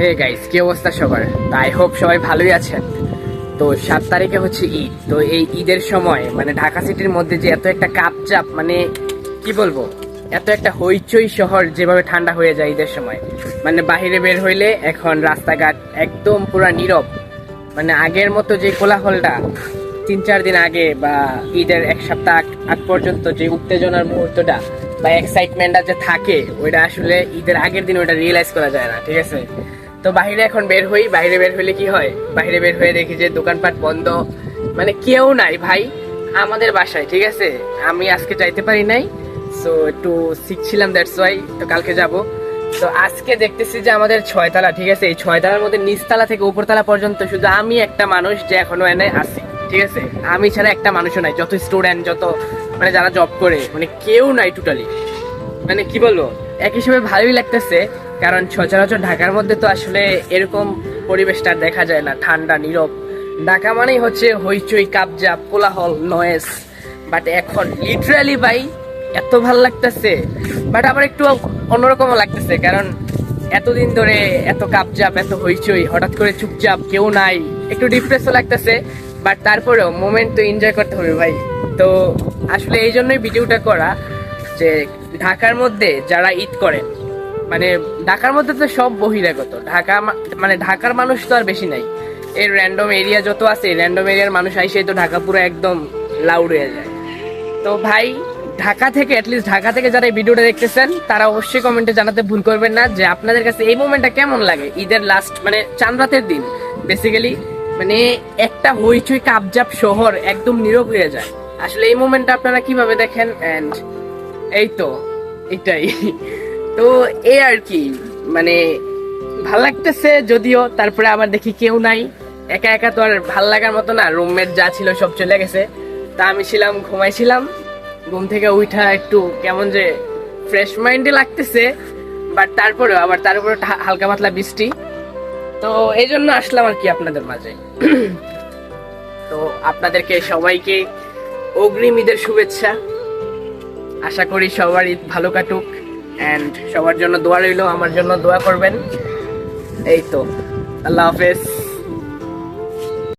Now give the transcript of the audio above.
Hey guys কি অবস্থা সবার? আই হোপ সবাই ভালোই আছেন। তো সাত তারিখে হচ্ছে ঈদ। তো এই ঈদের সময় মানে ঢাকা সিটির মধ্যে যে এত একটা কাপচাপ মানে কি বলব? এত একটা হইচই শহর যেভাবে ঠান্ডা হয়ে যায় ঈদের সময়। মানে বাহিরে বের হইলে এখন রাস্তাঘাট একদম পুরা নীরব। মানে আগের মতো যে কোলাহলটা, তিন চার দিন আগে বা ঈদের এক সপ্তাহ আগ পর্যন্ত যে উত্তেজনার মুহূর্তটা বা এক্সাইটমেন্টটা যে থাকে, ওইটা আসলে ঈদের আগের দিন ওইটা রিয়েলাইজ করা যায় না, ঠিক আছে? তো বাইরে এখন বের হই বাইরে বের হইলে কি হয়? বাইরে বের হয়ে দেখি যে দোকানপাট বন্ধ। মানে কেউ নাই ভাই, আমাদের বাসায়, ঠিক আছে? আমি আজকে যাইতে পারি নাই সো একটু শিখছিলাম দ্যাটস ওয়াই তো কালকে যাব। তো আজকে দেখতেছি যে আমাদের ছয়তলা, ঠিক আছে? এই ছয়তলার মধ্যে নিচতলা থেকে উপরতলা পর্যন্ত শুধু আমি একটা মানুষ যে এখনও এনে আসি ঠিক আছে? আমি ছাড়া একটা মানুষও নাই, যত স্টুডেন্ট যত মানে যারা জব করে মানে কেউ নাই টোটালি মানে কি বলব? এক হিসেবে ভালোই লাগতেছে, কারণ সচরাচর ঢাকার মধ্যে তো আসলে এরকম পরিবেশটা দেখা যায় না, ঠান্ডা, নীরব। ঢাকা মানেই হচ্ছে হইচই, কাপজাপ, কোলাহল নয়েস বাট এখন লিটারালি ভাই, এত ভালো লাগতেছে। বাট আবার একটু অন্যরকমও লাগতেছে, কারণ এতদিন ধরে এত কাপজাপ, এত হইচই, হঠাৎ করে চুপচাপ, কেউ নাই, একটু ডিপ্রেসও লাগতেছে। বাট তারপরেও মোমেন্ট তো এনজয় করতে হবে ভাই। তো আসলে এই জন্যই ভিডিওটা করা যে ঢাকার মধ্যে যারা ঈদ করেন মানে ঢাকার মধ্যে তো সব বহিরাগত। ঢাকা মানে ঢাকার মানুষ তো আর বেশি নাই। এই র্যান্ডম এরিয়া যত আছে র্যান্ডম এরিয়ার মানুষ আইসে তো ঢাকা পুরো একদম লাউড হয়ে যায়। তো ভাই, ঢাকা থেকে অ্যাটলিস্ট ঢাকা থেকে যারা এই ভিডিওটা দেখতেছেন, তারা অবশ্যই কমেন্টে জানাতে ভুল করবেন না যে আপনাদের কাছে এই মোমেন্টটা কেমন লাগে ঈদের লাস্ট মানে চাঁদ রাতের দিন। বেসিক্যালি মানে একটা হইচই কাপজাপ শহর একদম নীরব হয়ে যায়। আসলে এই মোমেন্টটা আপনারা কীভাবে দেখেন? এন্ড এই তো এটাই। তো এই আর কি মানে ভালো লাগতেছে যদিও, তারপরে আবার দেখি কেউ নাই। একা একা তো আর ভালো লাগার মতো না রুমমেট যা ছিল সব চলে গেছে। তা আমি ছিলাম, ঘুমাইছিলাম। ঘুম থেকে উঠা একটু কেমন যে ফ্রেশ মাইন্ডে লাগতেছে বাট তারপরেও আবার তার উপরে হালকা পাতলা বৃষ্টি। তো এই জন্য আসলাম আর কি আপনাদের মাঝে। তো আপনাদেরকে সবাইকে অগ্রিম ঈদের শুভেচ্ছা। আশা করি সবার ঈদ ভালো কাটুক। অ্যান্ড সবার জন্য দোয়া রইল, আমার জন্য দোয়া করবেন। এই তো, আল্লাহ হাফেজ।